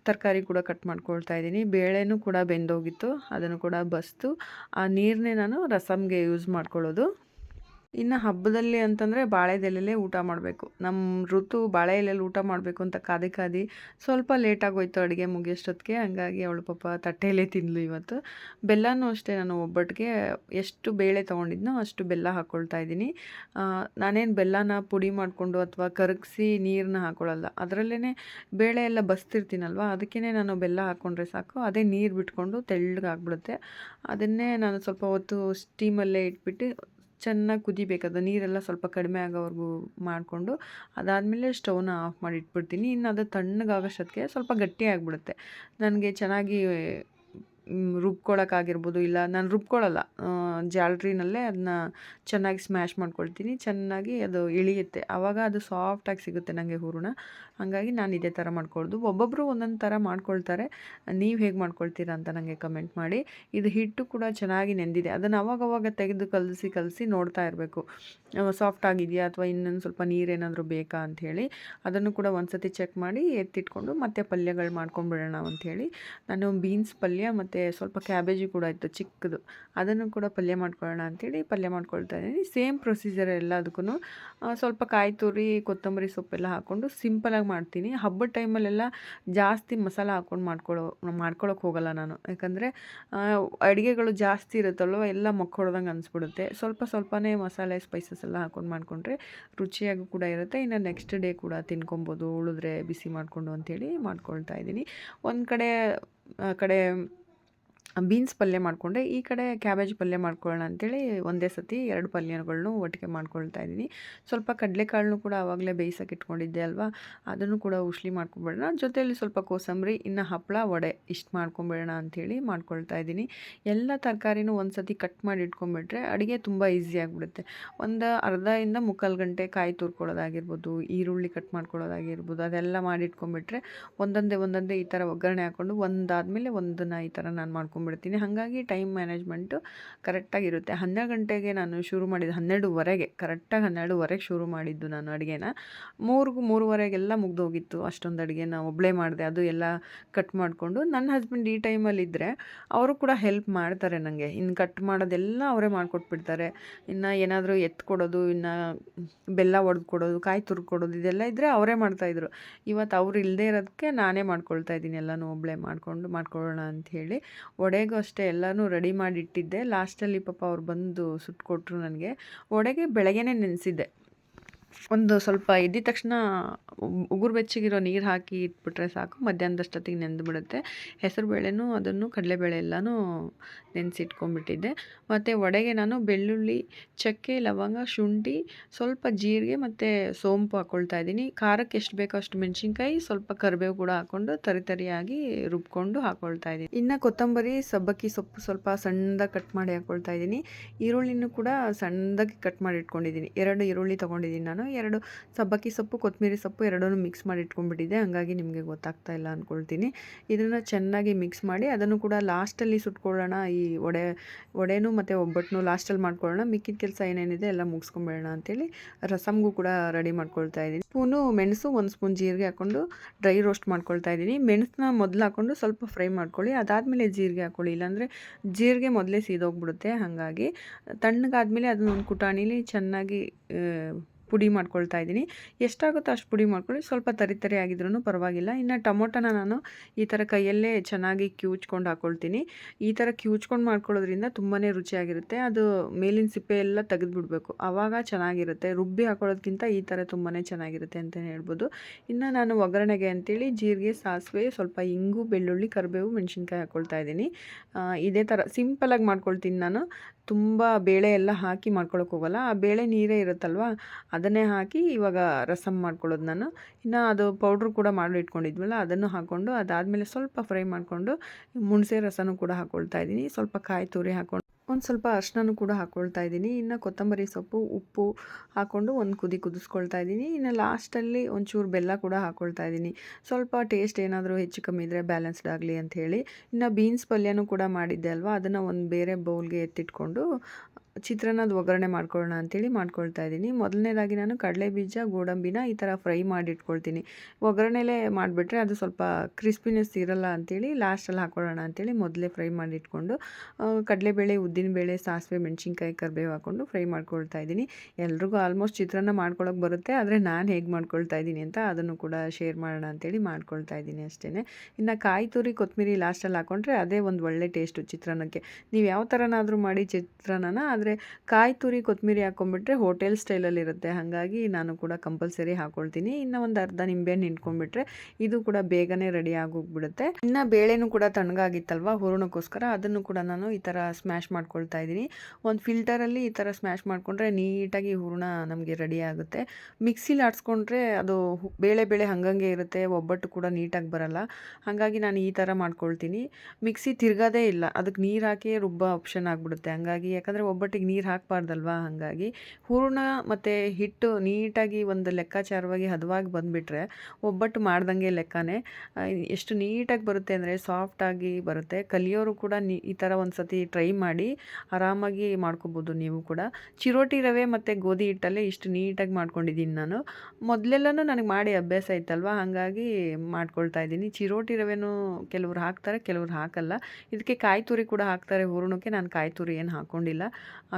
ತರಕಾರಿ ಕೂಡ ಕಟ್ ಮಾಡ್ಕೊಳ್ತಾ ಇದ್ದೀನಿ. ಬೇಳೆನೂ ಕೂಡ ಬೆಂದೋಗಿತ್ತು. ಅದನ್ನು ಕೂಡ ಬಸ್ತು. ಆ ನೀರನ್ನೇ ನಾನು ರಸಮ್ಗೆ ಯೂಸ್ ಮಾಡ್ಕೊಳ್ಳೋದು. ಇನ್ನು ಹಬ್ಬದಲ್ಲಿ ಅಂತಂದರೆ ಬಾಳೆದೆಲೆಲೇ ಊಟ ಮಾಡಬೇಕು. ನಮ್ಮ ಋತು ಬಾಳೆ ಎಲೆಯಲ್ಲಿ ಊಟ ಮಾಡಬೇಕು ಅಂತ ಕಾದಿ ಕಾದಿ ಸ್ವಲ್ಪ ಲೇಟಾಗೋಯ್ತು ಅಡುಗೆ ಮುಗಿಯೋಷ್ಟೊತ್ತಿಗೆ ಹಂಗಾಗಿ ಅವಳು ಪಾಪ ತಟ್ಟೆಯಲ್ಲೇ ತಿಂದ್ಲು ಇವತ್ತು. ಬೆಲ್ಲನೂ ಅಷ್ಟೇ ನಾನು ಒಬ್ಬಟ್ಟಿಗೆ ಎಷ್ಟು ಬೇಳೆ ತೊಗೊಂಡಿದ್ನೋ ಅಷ್ಟು ಬೆಲ್ಲ ಹಾಕ್ಕೊಳ್ತಾ ಇದ್ದೀನಿ. ನಾನೇನು ಬೆಲ್ಲನ ಪುಡಿ ಮಾಡಿಕೊಂಡು ಅಥವಾ ಕರಗಿಸಿ ನೀರನ್ನ ಹಾಕ್ಕೊಳ್ಳಲ್ಲ ಅದರಲ್ಲೇ ಬೇಳೆ ಎಲ್ಲ ಬಸ್ತಿರ್ತೀನಲ್ವ ಅದಕ್ಕೇ ನಾನು ಬೆಲ್ಲ ಹಾಕ್ಕೊಂಡ್ರೆ ಸಾಕು. ಅದೇ ನೀರು ಬಿಟ್ಕೊಂಡು ತೆಳ್ಳಗಾಗ್ಬಿಡುತ್ತೆ. ಅದನ್ನೇ ನಾನು ಸ್ವಲ್ಪ ಹೊತ್ತು ಸ್ಟೀಮಲ್ಲೇ ಇಟ್ಬಿಟ್ಟು ಚೆನ್ನಾಗಿ ಕುದಿಬೇಕು ನೀರೆಲ್ಲ ಸ್ವಲ್ಪ ಕಡಿಮೆ ಆಗೋವರೆಗೂ ಮಾಡಿಕೊಂಡು ಅದಾದಮೇಲೆ ಸ್ಟವ್ನ ಆಫ್ ಮಾಡಿ ಇಟ್ಬಿಡ್ತೀನಿ. ಇನ್ನು ಅದು ತಣ್ಣಗಾಗೋಷ್ಟೊತ್ತಿಗೆ ಸ್ವಲ್ಪ ಗಟ್ಟಿ ಆಗಿಬಿಡುತ್ತೆ. ನನಗೆ ಚೆನ್ನಾಗಿ ಮ್, ರುಬ್ಕೊಳಕ್ಕಾಗಿರ್ಬೋದು ಇಲ್ಲ ನಾನು ರುಬ್ಕೊಳ್ಳಲ್ಲ ಜಾಲ್ರಿನಲ್ಲೇ ಅದನ್ನ ಚೆನ್ನಾಗಿ ಸ್ಮ್ಯಾಶ್ ಮಾಡ್ಕೊಳ್ತೀನಿ ಚೆನ್ನಾಗಿ ಅದು ಇಳಿಯುತ್ತೆ. ಆವಾಗ ಅದು ಸಾಫ್ಟಾಗಿ ಸಿಗುತ್ತೆ ನನಗೆ ಹೂರಣ. ಹಾಗಾಗಿ ನಾನು ಇದೇ ಥರ ಮಾಡ್ಕೊಳ್ದು. ಒಬ್ಬೊಬ್ಬರು ಒಂದೊಂದು ಥರ ಮಾಡ್ಕೊಳ್ತಾರೆ. ನೀವು ಹೇಗೆ ಮಾಡ್ಕೊಳ್ತೀರಾ ಅಂತ ನನಗೆ ಕಮೆಂಟ್ ಮಾಡಿ. ಇದು ಹಿಟ್ಟು ಕೂಡ ಚೆನ್ನಾಗಿ ನೆಂದಿದೆ. ಅದನ್ನು ಅವಾಗವಾಗ ತೆಗೆದು ಕಲಸಿ ಕಲಸಿ ನೋಡ್ತಾ ಇರಬೇಕು. ಸಾಫ್ಟ್ ಆಗಿದೆಯಾ ಅಥವಾ ಇನ್ನೊಂದು ಸ್ವಲ್ಪ ನೀರೇನಾದರೂ ಬೇಕಾ ಅಂಥೇಳಿ ಅದನ್ನು ಕೂಡ ಒಂದು ಸತಿ ಚೆಕ್ ಮಾಡಿ ಎತ್ತಿಟ್ಕೊಂಡು ಮತ್ತೆ ಪಲ್ಯಗಳು ಮಾಡ್ಕೊಂಡ್ಬಿಡೋಣ ಅಂಥೇಳಿ ನಾನು ಬೀನ್ಸ್ ಪಲ್ಯ ಮತ್ತು ಸ್ವಲ್ಪ ಕ್ಯಾಬೇಜು ಕೂಡ ಇತ್ತು ಚಿಕ್ಕದು. ಅದನ್ನು ಕೂಡ ಪಲ್ಯ ಮಾಡ್ಕೊಳ್ಳೋಣ ಅಂಥೇಳಿ ಪಲ್ಯ ಮಾಡ್ಕೊಳ್ತಾ ಇದ್ದೀನಿ. ಸೇಮ್ ಪ್ರೊಸೀಜರ್ ಎಲ್ಲದಕ್ಕೂ ಸ್ವಲ್ಪ ಕಾಯಿ ತುರಿ, ಕೊತ್ತಂಬರಿ ಸೊಪ್ಪೆಲ್ಲ ಹಾಕ್ಕೊಂಡು ಸಿಂಪಲಾಗಿ ಮಾಡ್ತೀನಿ. ಹಬ್ಬದ ಟೈಮಲ್ಲೆಲ್ಲ ಜಾಸ್ತಿ ಮಸಾಲ ಹಾಕ್ಕೊಂಡು ಮಾಡ್ಕೊಳ್ಳೋ ಮಾಡ್ಕೊಳ್ಳೋಕೆ ಹೋಗಲ್ಲ ನಾನು. ಯಾಕಂದರೆ ಅಡುಗೆಗಳು ಜಾಸ್ತಿ ಇರುತ್ತಲ್ವ, ಎಲ್ಲ ಮಕ್ಕೊಡ್ದಂಗೆ ಅನಿಸ್ಬಿಡುತ್ತೆ. ಸ್ವಲ್ಪ ಸ್ವಲ್ಪನೇ ಮಸಾಲೆ ಸ್ಪೈಸಸ್ ಎಲ್ಲ ಹಾಕ್ಕೊಂಡು ಮಾಡಿಕೊಂಡ್ರೆ ರುಚಿಯಾಗೂ ಕೂಡ ಇರುತ್ತೆ. ಇನ್ನು ನೆಕ್ಸ್ಟ್ ಡೇ ಕೂಡ ತಿನ್ಕೊಬೋದು, ಉಳಿದ್ರೆ ಬಿಸಿ ಮಾಡಿಕೊಂಡು ಅಂಥೇಳಿ ಮಾಡ್ಕೊಳ್ತಾ ಇದ್ದೀನಿ. ಒಂದು ಕಡೆ ಕಡೆ ಬೀನ್ಸ್ ಪಲ್ಯ ಮಾಡಿಕೊಂಡೆ. ಈ ಕಡೆ ಕ್ಯಾಬೇಜ್ ಪಲ್ಯ ಮಾಡ್ಕೊಳ್ಳೋಣ ಅಂತೇಳಿ ಒಂದೇ ಸತಿ ಎರಡು ಪಲ್ಯಗಳನ್ನೂ ಒಟ್ಟಿಗೆ ಮಾಡ್ಕೊಳ್ತಾ ಇದ್ದೀನಿ. ಸ್ವಲ್ಪ ಕಡಲೆಕಾಳನ್ನು ಕೂಡ ಆವಾಗಲೇ ಬೇಯಿಸೋಕೆ ಇಟ್ಕೊಂಡಿದ್ದೆ ಅಲ್ವಾ? ಅದನ್ನು ಕೂಡ ಉಶ್ಲಿ ಮಾಡ್ಕೊಂಬಿಡೋಣ. ಜೊತೆಯಲ್ಲಿ ಸ್ವಲ್ಪ ಕೋಸಂಬರಿ, ಇನ್ನು ಹಪ್ಪಳ ವಡೆ ಇಷ್ಟು ಮಾಡ್ಕೊಂಬಿಡೋಣ ಅಂಥೇಳಿ ಮಾಡ್ಕೊಳ್ತಾ ಇದ್ದೀನಿ. ಎಲ್ಲ ತರಕಾರಿನೂ ಒಂದು ಸತಿ ಕಟ್ ಮಾಡಿ ಇಟ್ಕೊಂಡ್ಬಿಟ್ರೆ ಅಡುಗೆ ತುಂಬ ಈಸಿ ಆಗಿಬಿಡುತ್ತೆ. ಒಂದು ಅರ್ಧದಿಂದ ಮುಕ್ಕಾಲು ಗಂಟೆ ಕಾಯಿ ತುರ್ಕೊಳ್ಳೋದಾಗಿರ್ಬೋದು, ಈರುಳ್ಳಿ ಕಟ್ ಮಾಡ್ಕೊಳ್ಳೋದಾಗಿರ್ಬೋದು, ಅದೆಲ್ಲ ಮಾಡಿ ಇಟ್ಕೊಂಡ್ಬಿಟ್ರೆ ಒಂದೊಂದೇ ಒಂದೊಂದೇ ಈ ಥರ ಒಗ್ಗರಣೆ ಹಾಕ್ಕೊಂಡು ಒಂದಾದಮೇಲೆ ಒಂದನ್ನು ಈ ಥರ ನಾನು ಮಾಡ್ಕೊಂಡ್ಬಿಡ್ತೀನಿ. ಹಾಗಾಗಿ ಟೈಮ್ ಮ್ಯಾನೇಜ್ಮೆಂಟು ಕರೆಕ್ಟಾಗಿರುತ್ತೆ ಹನ್ನೆರಡು ಗಂಟೆಗೆ ನಾನು ಶುರು ಮಾಡಿದ್ದು ಹನ್ನೆರಡುವರೆಗೆ ಕರೆಕ್ಟಾಗಿ ಹನ್ನೆರಡುವರೆಗೆ ಶುರು ಮಾಡಿದ್ದು ನಾನು ಅಡುಗೆನ. ಮೂರು, ಮೂರುವರೆಗೆಲ್ಲ ಮುಗ್ದೋಗಿತ್ತು. ಅಷ್ಟೊಂದು ಅಡುಗೆ ನಾನು ಒಬ್ಬಳೇ ಮಾಡಿದೆ. ಅದು ಎಲ್ಲ ಕಟ್ ಮಾಡಿಕೊಂಡು ನನ್ನ ಹಸ್ಬೆಂಡ್ ಈ ಟೈಮಲ್ಲಿದ್ದರೆ ಅವರು ಕೂಡ ಹೆಲ್ಪ್ ಮಾಡ್ತಾರೆ ನನಗೆ ಇನ್ನು ಕಟ್ ಮಾಡೋದೆಲ್ಲ ಅವರೇ ಮಾಡಿಕೊಟ್ಬಿಡ್ತಾರೆ. ಇನ್ನು ಏನಾದರೂ ಎತ್ಕೊಡೋದು ಇನ್ನು ಬೆಲ್ಲ ಒಡೆದು ಕೊಡೋದು, ಕಾಯಿ ತುರ್ಕೊಡೋದು ಇದೆಲ್ಲ ಇದ್ದರೆ ಅವರೇ ಮಾಡ್ತಾಯಿದ್ರು ಇವತ್ತು ಅವ್ರು ಇಲ್ಲದೇ ಇರೋದಕ್ಕೆ ನಾನೇ ಮಾಡ್ಕೊಳ್ತಾ ಇದ್ದೀನಿ. ಎಲ್ಲನೂ ಒಬ್ಬಳೇ ಮಾಡಿಕೊಂಡು ಮಾಡ್ಕೊಳ್ಳೋಣ ಅಂಥೇಳಿ ವಡೆಗೂ ಅಷ್ಟೇ ಎಲ್ಲನೂ ರೆಡಿ ಮಾಡಿಟ್ಟಿದ್ದೆ. ಲಾಸ್ಟಲ್ಲಿ ಪಾಪ ಅವ್ರು ಬಂದು ಸುಟ್ಕೊಟ್ರು ನನಗೆ. ವಡೆಗೆ ಬೆಳಗ್ಗೆನೇ ನೆನೆಸಿದ್ದೆ. ಒಂದು ಸ್ವಲ್ಪ ಎದ್ದಿದ ತಕ್ಷಣ ಉಗುರು ಬೆಚ್ಚಗಿರೋ ನೀರು ಹಾಕಿ ಇಟ್ಬಿಟ್ರೆ ಸಾಕು ಮಧ್ಯಾಹ್ನದಷ್ಟೊತ್ತಿಗೆ ನೆಂದು ಬಿಡುತ್ತೆ. ಹೆಸರು ಬೇಳೆನೂ ಅದನ್ನು ಕಡಲೆಬೇಳೆ ಎಲ್ಲನೂ ನೆನೆಸಿಟ್ಕೊಂಡ್ಬಿಟ್ಟಿದ್ದೆ. ಮತ್ತು ವಡೆಗೆ ನಾನು ಬೆಳ್ಳುಳ್ಳಿ, ಚಕ್ಕೆ, ಲವಂಗ, ಶುಂಠಿ, ಸ್ವಲ್ಪ ಜೀರಿಗೆ ಮತ್ತು ಸೋಂಪು ಹಾಕ್ಕೊಳ್ತಾ ಇದ್ದೀನಿ. ಖಾರಕ್ಕೆ ಎಷ್ಟು ಬೇಕೋ ಅಷ್ಟು ಮೆಣಸಿನ್ಕಾಯಿ, ಸ್ವಲ್ಪ ಕರಿಬೇವು ಕೂಡ ಹಾಕ್ಕೊಂಡು ತರಿ ತರಿಯಾಗಿ ರುಬ್ಕೊಂಡು ಹಾಕ್ಕೊಳ್ತಾ ಇದ್ದೀನಿ. ಇನ್ನು ಕೊತ್ತಂಬರಿ, ಸಬ್ಬಕ್ಕಿ ಸೊಪ್ಪು ಸ್ವಲ್ಪ ಸಣ್ಣದಾಗಿ ಕಟ್ ಮಾಡಿ ಹಾಕ್ಕೊಳ್ತಾ ಇದ್ದೀನಿ. ಈರುಳ್ಳಿನೂ ಕೂಡ ಸಣ್ಣದಾಗಿ ಕಟ್ ಮಾಡಿ ಇಟ್ಕೊಂಡಿದ್ದೀನಿ. ಎರಡು ಈರುಳ್ಳಿ ತೊಗೊಂಡಿದ್ದೀನಿ ನಾನು. ಎರಡು ಸಬ್ಬಕ್ಕಿ ಸೊಪ್ಪು ಕೊತ್ತಂಬರಿ ಸೊಪ್ಪು ಎರಡನ್ನೂ ಮಿಕ್ಸ್ ಮಾಡಿ ಇಟ್ಕೊಂಡ್ಬಿಟ್ಟಿದ್ದೆ ಹಂಗಾಗಿ ನಿಮಗೆ ಗೊತ್ತಾಗ್ತಾ ಇಲ್ಲ ಅಂದ್ಕೊಳ್ತೀನಿ ಇದನ್ನು ಚೆನ್ನಾಗಿ ಮಿಕ್ಸ್ ಮಾಡಿ ಅದನ್ನು ಕೂಡ ಲಾಸ್ಟಲ್ಲಿ ಸುಟ್ಕೊಳ್ಳೋಣ. ಈ ವಡೆ, ವಡೆನೂ ಮತ್ತು ಒಬ್ಬಟ್ಟನ್ನು ಲಾಸ್ಟಲ್ಲಿ ಮಾಡ್ಕೊಳ್ಳೋಣ. ಮಿಕ್ಕಿದ ಕೆಲಸ ಏನೇನಿದೆ ಎಲ್ಲ ಮುಗಿಸ್ಕೊಂಬೇಡೋಣ ಅಂತೇಳಿ ರಸಮ್ಗೂ ಕೂಡ ರೆಡಿ ಮಾಡ್ಕೊಳ್ತಾ ಇದ್ದೀನಿ. ಸ್ಪೂನು ಮೆಣಸು ಒಂದು ಸ್ಪೂನ್ ಜೀರಿಗೆ ಹಾಕ್ಕೊಂಡು ಡ್ರೈ ರೋಸ್ಟ್ ಮಾಡ್ಕೊಳ್ತಾ ಇದ್ದೀನಿ. ಮೆಣಸನ್ನ ಮೊದಲು ಹಾಕ್ಕೊಂಡು ಸ್ವಲ್ಪ ಫ್ರೈ ಮಾಡ್ಕೊಳ್ಳಿ. ಅದಾದಮೇಲೆ ಜೀರಿಗೆ ಹಾಕ್ಕೊಳ್ಳಿ ಇಲ್ಲಾಂದರೆ ಜೀರಿಗೆ ಮೊದಲೇ ಸೀದೋಗ್ಬಿಡುತ್ತೆ. ಹಾಗಾಗಿ ತಣ್ಣಗಾದ್ಮೇಲೆ ಅದನ್ನ ಒಂದು ಕುಟಾಣಿಲಿ ಚೆನ್ನಾಗಿ ಪುಡಿ ಮಾಡ್ಕೊಳ್ತಾ ಇದ್ದೀನಿ. ಎಷ್ಟಾಗುತ್ತೋ ಅಷ್ಟು ಪುಡಿ ಮಾಡ್ಕೊಳ್ಳಿ. ಸ್ವಲ್ಪ ತರಿ ತರಿ ಆಗಿದ್ರೂ ಪರವಾಗಿಲ್ಲ. ಇನ್ನು ಟೊಮೊಟೊನ ನಾನು ಈ ಥರ ಕೈಯಲ್ಲೇ ಚೆನ್ನಾಗಿ ಕಿವುಚ್ಕೊಂಡು ಹಾಕ್ಕೊಳ್ತೀನಿ ಈ ಥರ ಕಿವುಚ್ಕೊಂಡು ಮಾಡ್ಕೊಳ್ಳೋದ್ರಿಂದ ತುಂಬಾ ರುಚಿಯಾಗಿರುತ್ತೆ. ಅದು ಮೇಲಿನ ಸಿಪ್ಪೆ ಎಲ್ಲ ತೆಗೆದುಬಿಡ್ಬೇಕು. ಆವಾಗ ಚೆನ್ನಾಗಿರುತ್ತೆ. ರುಬ್ಬಿ ಹಾಕೊಳ್ಳೋದ್ಕಿಂತ ಈ ಥರ ತುಂಬಾ ಚೆನ್ನಾಗಿರುತ್ತೆ ಅಂತಲೇ ಹೇಳ್ಬೋದು. ಇನ್ನು ನಾನು ಒಗ್ಗರಣೆಗೆ ಅಂತೇಳಿ ಜೀರಿಗೆ, ಸಾಸಿವೆ, ಸ್ವಲ್ಪ ಇಂಗು, ಬೆಳ್ಳುಳ್ಳಿ, ಕರಿಬೇವು, ಮೆಣಸಿನ್ಕಾಯಿ ಹಾಕ್ಕೊಳ್ತಾ ಇದ್ದೀನಿ. ಇದೇ ಥರ ಸಿಂಪಲಾಗಿ ಮಾಡ್ಕೊಳ್ತೀನಿ ನಾನು. ತುಂಬ ಬೇಳೆ ಎಲ್ಲ ಹಾಕಿ ಮಾಡ್ಕೊಳಕ್ಕೆ ಹೋಗಲ್ಲ. ಆ ಬೇಳೆ ನೀರೇ ಇರುತ್ತಲ್ವ? ಅದನ್ನೇ ಹಾಕಿ ಇವಾಗ ರಸಮ್ ಮಾಡ್ಕೊಳ್ಳೋದು ನಾನು. ಇನ್ನು ಅದು ಪೌಡ್ರ್ ಕೂಡ ಮಾಡಿ ಇಟ್ಕೊಂಡಿದ್ವಲ್ಲ, ಅದನ್ನು ಹಾಕ್ಕೊಂಡು ಅದಾದಮೇಲೆ ಸ್ವಲ್ಪ ಫ್ರೈ ಮಾಡಿಕೊಂಡು, ಮುಣಸೆ ರಸನೂ ಕೂಡ ಹಾಕ್ಕೊಳ್ತಾ ಇದ್ದೀನಿ. ಸ್ವಲ್ಪ ಕಾಯಿ ತುರಿ ಹಾಕ್ಕೊಂಡು. ಒಂದು ಸ್ವಲ್ಪ ಅರ್ಶಿನೂ ಕೂಡ ಹಾಕ್ಕೊಳ್ತಾ ಇದ್ದೀನಿ. ಇನ್ನು ಕೊತ್ತಂಬರಿ ಸೊಪ್ಪು, ಉಪ್ಪು ಹಾಕ್ಕೊಂಡು ಒಂದು ಕುದಿ ಕುದಿಸ್ಕೊಳ್ತಾ ಇದ್ದೀನಿ. ಇನ್ನು ಲಾಸ್ಟಲ್ಲಿ ಒಂಚೂರು ಬೆಲ್ಲ ಕೂಡ ಹಾಕ್ಕೊಳ್ತಾ ಇದ್ದೀನಿ. ಸ್ವಲ್ಪ ಟೇಸ್ಟ್ ಏನಾದರೂ ಹೆಚ್ಚು ಕಮ್ಮಿ ಇದ್ದರೆ ಬ್ಯಾಲೆನ್ಸ್ಡ್ ಆಗಲಿ ಹೇಳಿ. ಇನ್ನು ಬೀನ್ಸ್ ಪಲ್ಯನೂ ಕೂಡ ಮಾಡಿದ್ದೆ ಅಲ್ವಾ? ಅದನ್ನು ಒಂದು ಬೇರೆ ಬೌಲ್ಗೆ ಎತ್ತಿಟ್ಕೊಂಡು, ಚಿತ್ರಾನ್ನದ ಒಗ್ಗರಣೆ ಮಾಡ್ಕೊಳ್ಳೋಣ ಅಂತೇಳಿ ಮಾಡ್ಕೊಳ್ತಾ ಇದ್ದೀನಿ. ಮೊದಲನೇದಾಗಿ ನಾನು ಕಡಲೆ ಬೀಜ, ಗೋಡಂಬಿನ ಈ ಥರ ಫ್ರೈ ಮಾಡಿ ಇಟ್ಕೊಳ್ತೀನಿ ಒಗ್ಗರಣೆಲೇ ಮಾಡಿಬಿಟ್ರೆ ಅದು ಸ್ವಲ್ಪ ಕ್ರಿಸ್ಪಿನೆಸ್ ಇರಲ್ಲ ಅಂತೇಳಿ ಲಾಸ್ಟಲ್ಲಿ ಹಾಕ್ಕೊಳ್ಳೋಣ ಅಂತೇಳಿ ಮೊದಲೇ ಫ್ರೈ ಮಾಡಿ ಇಟ್ಕೊಂಡು ಕಡಲೆಬೇಳೆ ಉದ್ದಿನಬೇಳೆ ಸಾಸಿವೆ, ಮೆಣಸಿನ್ಕಾಯಿ, ಕರಿಬೇವು ಹಾಕ್ಕೊಂಡು ಫ್ರೈ ಮಾಡ್ಕೊಳ್ತಾ ಇದ್ದೀನಿ. ಎಲ್ರಿಗೂ ಆಲ್ಮೋಸ್ಟ್ ಚಿತ್ರಾನ್ನ ಮಾಡ್ಕೊಳ್ಳೋಕೆ ಬರುತ್ತೆ, ಆದರೆ ನಾನು ಹೇಗೆ ಮಾಡ್ಕೊಳ್ತಾ ಇದ್ದೀನಿ ಅಂತ ಅದನ್ನು ಕೂಡ ಶೇರ್ ಮಾಡೋಣ ಅಂತೇಳಿ ಮಾಡ್ಕೊಳ್ತಾ ಇದ್ದೀನಿ ಅಷ್ಟೇ ಇನ್ನು ಕಾಯಿ ತುರಿ ಕೊತ್ತಂಬರಿ ಲಾಸ್ಟಲ್ಲಿ ಹಾಕ್ಕೊಂಡ್ರೆ ಅದೇ ಒಂದು ಒಳ್ಳೆ ಟೇಸ್ಟು ಚಿತ್ರಾನ್ನಕ್ಕೆ. ನೀವು ಯಾವ ಥರನಾದರೂ ಮಾಡಿ ಚಿತ್ರಾನ್ನನ, ಆದರೆ ಕಾಯಿ ತುರಿ ಕೊತ್ತಂಬರಿ ಹಾಕೊಂಡ್ಬಿಟ್ರೆ ಹೋಟೆಲ್ ಸ್ಟೈಲಲ್ಲಿರುತ್ತೆ ಹಾಗಾಗಿ ನಾನು ಕೂಡ ಕಂಪಲ್ಸರಿ ಹಾಕ್ಕೊಳ್ತೀನಿ ಇನ್ನು ಒಂದು ಅರ್ಧ ನಿಂಬೆಹಣ್ಣು ಇಟ್ಕೊಂಡ್ಬಿಟ್ರೆ ಇದು ಕೂಡ ಬೇಗನೆ ರೆಡಿ ಆಗೋಗ್ಬಿಡುತ್ತೆ. ಇನ್ನು ಬೇಳೆನೂ ಕೂಡ ತಣ್ಣಗಾಗಿತ್ತಲ್ವ, ಹೂರಣಕ್ಕೋಸ್ಕರ ಅದನ್ನು ಕೂಡ ನಾನು ಈ ಥರ ಸ್ಮ್ಯಾಶ್ ಮಾಡ್ಕೊಳ್ತಾ ಇದ್ದೀನಿ. ಒಂದು ಫಿಲ್ಟರಲ್ಲಿ ಈ ಥರ ಸ್ಮ್ಯಾಶ್ ಮಾಡಿಕೊಂಡ್ರೆ ನೀಟಾಗಿ ಹೂರಣ ನಮಗೆ ರೆಡಿ ಆಗುತ್ತೆ. ಮಿಕ್ಸಿಲಿ ಆಡಿಸ್ಕೊಂಡ್ರೆ ಅದು ಬೇಳೆ ಬೇಳೆ ಹಂಗಂಗೆ ಇರುತ್ತೆ, ಒಬ್ಬಟ್ಟು ಕೂಡ ನೀಟಾಗಿ ಬರಲ್ಲ. ಹಾಗಾಗಿ ನಾನು ಈ ಥರ ಮಾಡ್ಕೊಳ್ತೀನಿ. ಮಿಕ್ಸಿ ತಿರ್ಗೋದೇ ಇಲ್ಲ. ಅದಕ್ಕೆ ನೀರು ಹಾಕಿ ರುಬ್ಬ ಆಪ್ಷನ್ ಆಗಿಬಿಡುತ್ತೆ. ಹಂಗಾಗಿ ಯಾಕಂದರೆ ಒಬ್ಬಟ್ಟಿಗೆ ನೀರು ಹಾಕಬಾರ್ದಲ್ವಾ? ಹಾಗಾಗಿ ಹೂರಣ ಮತ್ತು ಹಿಟ್ಟು ನೀಟಾಗಿ ಒಂದು ಲೆಕ್ಕಾಚಾರವಾಗಿ ಹದವಾಗಿ ಬಂದುಬಿಟ್ರೆ ಒಬ್ಬಟ್ಟು ಮಾಡ್ದಂಗೆ ಲೆಕ್ಕನೇ. ಎಷ್ಟು ನೀಟಾಗಿ ಬರುತ್ತೆ ಅಂದರೆ ಸಾಫ್ಟಾಗಿ ಬರುತ್ತೆ. ಕಲಿಯೋರು ಕೂಡ ನೀ ಈ ಥರ ಒಂದು ಸತಿ ಟ್ರೈ ಮಾಡಿ ಆರಾಮಾಗಿ ಮಾಡ್ಕೋಬೋದು ನೀವು ಕೂಡ. ಚಿರೋಟಿ ರವೆ ಮತ್ತು ಗೋಧಿ ಹಿಟ್ಟಲ್ಲೇ ಇಷ್ಟು ನೀಟಾಗಿ ಮಾಡ್ಕೊಂಡಿದ್ದೀನಿ ನಾನು. ಮೊದಲೆಲ್ಲನೂ ನನಗೆ ಮಾಡಿ ಅಭ್ಯಾಸ ಇತ್ತಲ್ವ ಹಾಗಾಗಿ ಮಾಡ್ಕೊಳ್ತಾ ಇದ್ದೀನಿ. ಚಿರೋಟಿ ರವೆನೂ ಕೆಲವ್ರು ಹಾಕ್ತಾರೆ, ಕೆಲವ್ರು ಹಾಕಲ್ಲ. ಇದಕ್ಕೆ ಕಾಯಿ ತುರಿ ಕೂಡ ಹಾಕ್ತಾರೆ. ಹೂರಣಕ್ಕೆ ನಾನು ಕಾಯಿ ತುರಿ ಏನು ಹಾಕ್ಕೊಂಡಿಲ್ಲ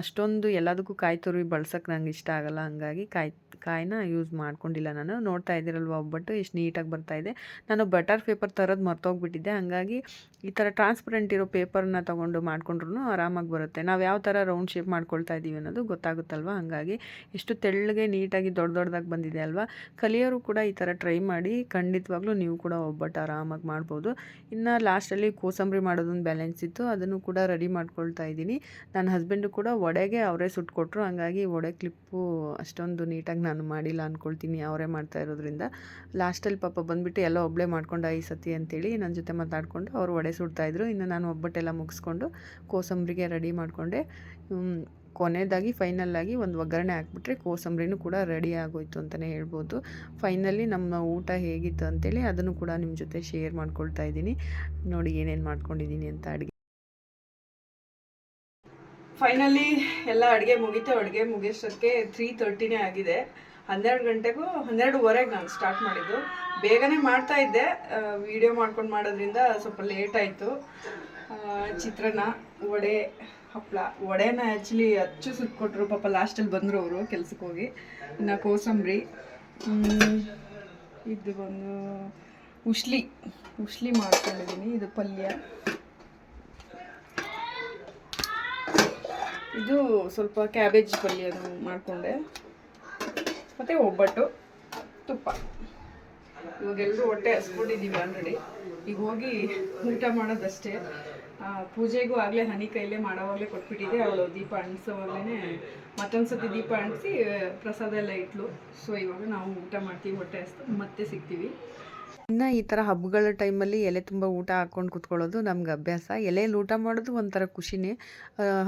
ಅಷ್ಟೊಂದು ಎಲ್ಲದಕ್ಕೂ ಕಾಯಿ ತುರಿ ಬಳಸೋಕೆ ನಂಗೆ ಇಷ್ಟ ಆಗಲ್ಲ. ಹಾಗಾಗಿ ಕಾಯಿ, ಕಾಯಿನ ಯೂಸ್ ಮಾಡ್ಕೊಂಡಿಲ್ಲ ನಾನು. ನೋಡ್ತಾ ಇದ್ದೀರಲ್ವ ಒಬ್ಬಟ್ಟು? ಎಷ್ಟು ನೀಟಾಗಿ ಬರ್ತಾಯಿದೆ ನಾನು ಬಟರ್ ಪೇಪರ್ ತರೋದು ಮರ್ತೋಗ್ಬಿಟ್ಟಿದ್ದೆ. ಹಾಗಾಗಿ ಈ ಥರ ಟ್ರಾನ್ಸ್ಪರೆಂಟ್ ಇರೋ ಪೇಪರ್ನ ತೊಗೊಂಡು ಮಾಡ್ಕೊಂಡ್ರು ಆರಾಮಾಗಿ ಬರುತ್ತೆ. ನಾವು ಯಾವ ಥರ ರೌಂಡ್ ಶೇಪ್ ಮಾಡ್ಕೊಳ್ತಾ ಇದ್ದೀವಿ ಅನ್ನೋದು ಗೊತ್ತಾಗುತ್ತಲ್ವ? ಹಾಗಾಗಿ ಎಷ್ಟು ತೆಳ್ಳಗೆ ನೀಟಾಗಿ ದೊಡ್ಡ ದೊಡ್ಡದಾಗಿ ಬಂದಿದೆ ಅಲ್ವಾ? ಕಲಿಯೋರು ಕೂಡ ಈ ಥರ ಟ್ರೈ ಮಾಡಿ ಖಂಡಿತವಾಗ್ಲೂ ನೀವು ಕೂಡ ಒಬ್ಬಟ್ಟು ಆರಾಮಾಗಿ ಮಾಡ್ಬೋದು. ಇನ್ನು ಲಾಸ್ಟಲ್ಲಿ ಕೋಸಂಬರಿ ಮಾಡೋದೊಂದು ಬ್ಯಾಲೆನ್ಸ್ ಇತ್ತು. ಅದನ್ನು ಕೂಡ ರೆಡಿ ಮಾಡ್ಕೊಳ್ತಾ ಇದ್ದೀನಿ ನನ್ನ ಹಸ್ಬೆಂಡು ಕೂಡ ವಡೆಗೆ ಅವರೇ ಸುಟ್ಕೊಟ್ರು ಹಂಗಾಗಿ ವಡೆ ಕ್ಲಿಪ್ಪು ಅಷ್ಟೊಂದು ನೀಟಾಗಿ ನಾನು ಮಾಡಿಲ್ಲ ಅಂದ್ಕೊಳ್ತೀನಿ ಅವರೇ ಮಾಡ್ತಾ ಇರೋದ್ರಿಂದ. ಲಾಸ್ಟಲ್ಲಿ ಪಾಪ ಬಂದುಬಿಟ್ಟು ಎಲ್ಲ ಒಬ್ಬಳೇ ಮಾಡ್ಕೊಂಡ ಐ ಸತಿ ಅಂತೇಳಿ ನನ್ನ ಜೊತೆ ಮಾತಾಡಿಕೊಂಡು ಅವರು ವಡೆ ಸುಡ್ತಾಯಿದ್ರು ಇನ್ನು ನಾನು ಒಬ್ಬಟ್ಟೆಲ್ಲ ಮುಗಿಸ್ಕೊಂಡು ಕೋಸಂಬರಿಗೆ ರೆಡಿ ಮಾಡಿಕೊಂಡೆ. ಕೊನೆಯದಾಗಿ ಫೈನಲ್ಲಾಗಿ ಒಂದು ಒಗ್ಗರಣೆ ಹಾಕ್ಬಿಟ್ರೆ ಕೋಸಂಬರಿನೂ ಕೂಡ ರೆಡಿ ಆಗೋಯ್ತು ಅಂತಲೇ ಹೇಳ್ಬೋದು. ಫೈನಲಿ ನಮ್ಮ ಊಟ ಹೇಗಿತ್ತು ಅಂತೇಳಿ ಅದನ್ನು ಕೂಡ ನಿಮ್ಮ ಜೊತೆ ಶೇರ್ ಮಾಡ್ಕೊಳ್ತಾ ಇದ್ದೀನಿ. ನೋಡಿ ಏನೇನು ಮಾಡ್ಕೊಂಡಿದ್ದೀನಿ ಅಂತ ಅಡುಗೆ. ಫೈನಲಿ ಎಲ್ಲ ಅಡುಗೆ ಮುಗೀತು. ಅಡುಗೆ ಮುಗಿಸೋಕ್ಕೆ ತ್ರೀ ತರ್ಟಿನೇ ಆಗಿದೆ. ಹನ್ನೆರಡು ಗಂಟೆಗೂ, ಹನ್ನೆರಡುವರೆಗೆ ನಾನು ಸ್ಟಾರ್ಟ್ ಮಾಡಿದ್ದು. ಬೇಗನೆ ಮಾಡ್ತಾ ಇದ್ದೆ. ವಿಡಿಯೋ ಮಾಡ್ಕೊಂಡು ಮಾಡೋದ್ರಿಂದ ಸ್ವಲ್ಪ ಲೇಟ್ ಆಯಿತು. ಚಿತ್ರಾನ್ನ. ವಡೆ ಹಪ್ಪಳ ವಡೆನ ಆ್ಯಕ್ಚುಲಿ ಅಚ್ಚು ಕೊಟ್ಟರು ಪಾಪ ಲಾಸ್ಟಲ್ಲಿ ಬಂದರು ಅವರು ಕೆಲ್ಸಕ್ಕೆ ಹೋಗಿ. ಇನ್ನು ಕೋಸಂಬರಿ. ಇದು ಬಂದು ಉಶ್ಲಿ. ಉಶ್ಲಿ ಮಾಡ್ಕೊಂಡಿದ್ದೀನಿ ಇದು ಪಲ್ಯ. ಇದು ಸ್ವಲ್ಪ ಕ್ಯಾಬೇಜ್ ಪಲ್ಯ ಮಾಡಿಕೊಂಡೆ. ಮತ್ತು ಒಬ್ಬಟ್ಟು, ತುಪ್ಪ. ಇವಾಗೆಲ್ಲರೂ ಹೊಟ್ಟೆ ಹಸ್ಕೊಂಡಿದ್ದೀವಿ ಆಲ್ರೆಡಿ ಈಗ ಹೋಗಿ ಊಟ ಮಾಡೋದಷ್ಟೇ. ಪೂಜೆಗೂ ಆಗಲೇ ಹನಿ ಕೈಲೇ ಮಾಡೋವಾಗಲೇ ಕೊಟ್ಬಿಟ್ಟಿದ್ದೆ ಅವಳು ದೀಪ ಅಂಟಿಸೋವಾಗಲೇ ಮತ್ತೊಂದು ಸತಿ ದೀಪ ಅಂಟಿಸಿ ಪ್ರಸಾದ ಎಲ್ಲ ಇಟ್ಲು. ಸೊ ಇವಾಗ ನಾವು ಊಟ ಮಾಡ್ತೀವಿ ಹೊಟ್ಟೆ ಹಸ್ತು ಮತ್ತೆ ಸಿಗ್ತೀವಿ. ಇನ್ನು ಈ ಥರ ಹಬ್ಬಗಳ ಟೈಮಲ್ಲಿ ಎಲೆ ತುಂಬ ಊಟ ಹಾಕ್ಕೊಂಡು ಕುತ್ಕೊಳ್ಳೋದು ನಮ್ಗೆ ಅಭ್ಯಾಸ. ಎಲೆಯಲ್ಲಿ ಊಟ ಮಾಡೋದು ಒಂಥರ ಖುಷಿನೇ.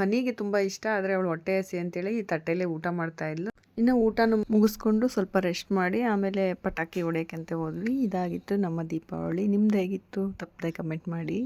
ಹನಿಗೆ ತುಂಬ ಇಷ್ಟ ಆದರೆ ಅವಳು ಹೊಟ್ಟೆ ಹಸಿ ಅಂತೇಳಿ ಈ ತಟ್ಟೆಲೇ ಊಟ ಮಾಡ್ತಾ ಇದ್ಲು. ಇನ್ನು ಊಟನ ಮುಗಿಸ್ಕೊಂಡು ಸ್ವಲ್ಪ ರೆಸ್ಟ್ ಮಾಡಿ ಆಮೇಲೆ ಪಟಾಕಿ ಹೊಡೆಯೋಕ್ಕಂತ ಹೋದ್ವಿ. ಇದಾಗಿತ್ತು ನಮ್ಮ ದೀಪಾವಳಿ. ನಿಮ್ದು ಹೇಗಿತ್ತು? ತಪ್ಪದೆ ಕಮೆಂಟ್ ಮಾಡಿ.